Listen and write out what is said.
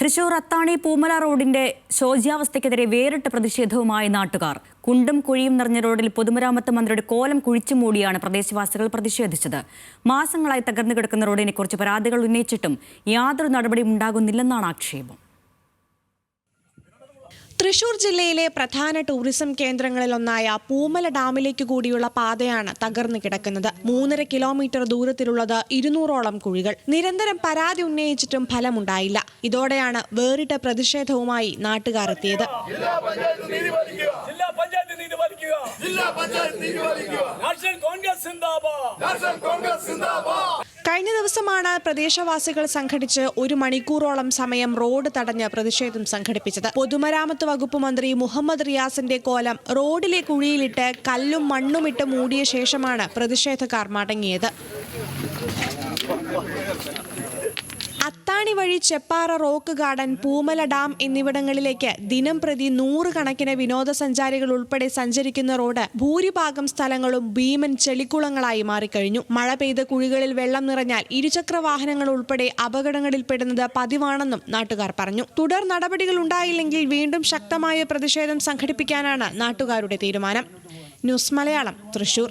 തൃശൂർ അത്താണി പൂമല റോഡിന്റെ ശോച്യാവസ്ഥയ്ക്കെതിരെ വേറിട്ട പ്രതിഷേധവുമായി നാട്ടുകാർ. കുണ്ടും കുഴിയും നിറഞ്ഞ റോഡിൽ പൊതുമരാമത്ത് മന്ത്രിയുടെ കോലം കുഴിച്ചു മൂടിയാണ് പ്രദേശവാസികൾ പ്രതിഷേധിച്ചത്. മാസങ്ങളായി തകർന്നു കിടക്കുന്ന റോഡിനെക്കുറിച്ച് പരാതികൾ ഉന്നയിച്ചിട്ടും യാതൊരു നടപടിയും ഉണ്ടാകുന്നില്ലെന്നാണ് ആക്ഷേപം. തൃശൂർ ജില്ലയിലെ പ്രധാന ടൂറിസം കേന്ദ്രങ്ങളിലൊന്നായ പൂമല ഡാമിലേക്ക് കൂടിയുള്ള പാതയാണ് തകർന്നു കിടക്കുന്നത്. മൂന്നര കിലോമീറ്റർ ദൂരത്തിലുള്ളത് ഇരുന്നൂറോളം കുഴികൾ. നിരന്തരം പരാതി ഉന്നയിച്ചിട്ടും ഫലമുണ്ടായില്ല. ഇതോടെയാണ് വേറിട്ട പ്രതിഷേധവുമായി നാട്ടുകാർ എത്തിയത്. ജില്ലാ ജില്ലാ പഞ്ചായത്ത് നാഷണൽ കോൺഗ്രസ് സിന്ദാബാദ്. നാഷണൽ കോൺഗ്രസ് സിന്ദാബാദ്. കഴിഞ്ഞ ദിവസമാണ് പ്രദേശവാസികൾ സംഘടിച്ച് ഒരു മണിക്കൂറോളം സമയം റോഡ് തടഞ്ഞ് പ്രതിഷേധം സംഘടിപ്പിച്ചത്. പൊതുമരാമത്ത് വകുപ്പ് മന്ത്രി മുഹമ്മദ് റിയാസിന്റെ കോലം റോഡിലെ കുഴിയിലിട്ട് കല്ലും മണ്ണുമിട്ട് മൂടിയ ശേഷമാണ് പ്രതിഷേധക്കാർ മടങ്ങിയത്. അത്താണി വഴി Cheppara rock garden Poomala dam എന്നിവിടങ്ങളിലേക്ക് ദിനം പ്രതി നൂറുകണക്കിന് വിനോദസഞ്ചാരികൾ ഉൾപ്പെടെ സഞ്ചരിക്കുന്ന റോഡ് ഭൂരിഭാഗം സ്ഥലങ്ങളും ഭീമൻ ചെളിക്കുളങ്ങളായി മാറിക്കഴിഞ്ഞു. മഴ പെയ്ത കുഴികളിൽ വെള്ളം നിറഞ്ഞാൽ ഇരുചക്ര വാഹനങ്ങൾ ഉൾപ്പെടെ അപകടങ്ങളിൽപ്പെടുന്നത് പതിവാണെന്നും നാട്ടുകാർ പറഞ്ഞു. തുടർ നടപടികൾ ഉണ്ടായില്ലെങ്കിൽ വീണ്ടും ശക്തമായ പ്രതിഷേധം സംഘടിപ്പിക്കാനാണ് നാട്ടുകാരുടെ തീരുമാനം. ന്യൂസ് മലയാളം തൃശൂർ.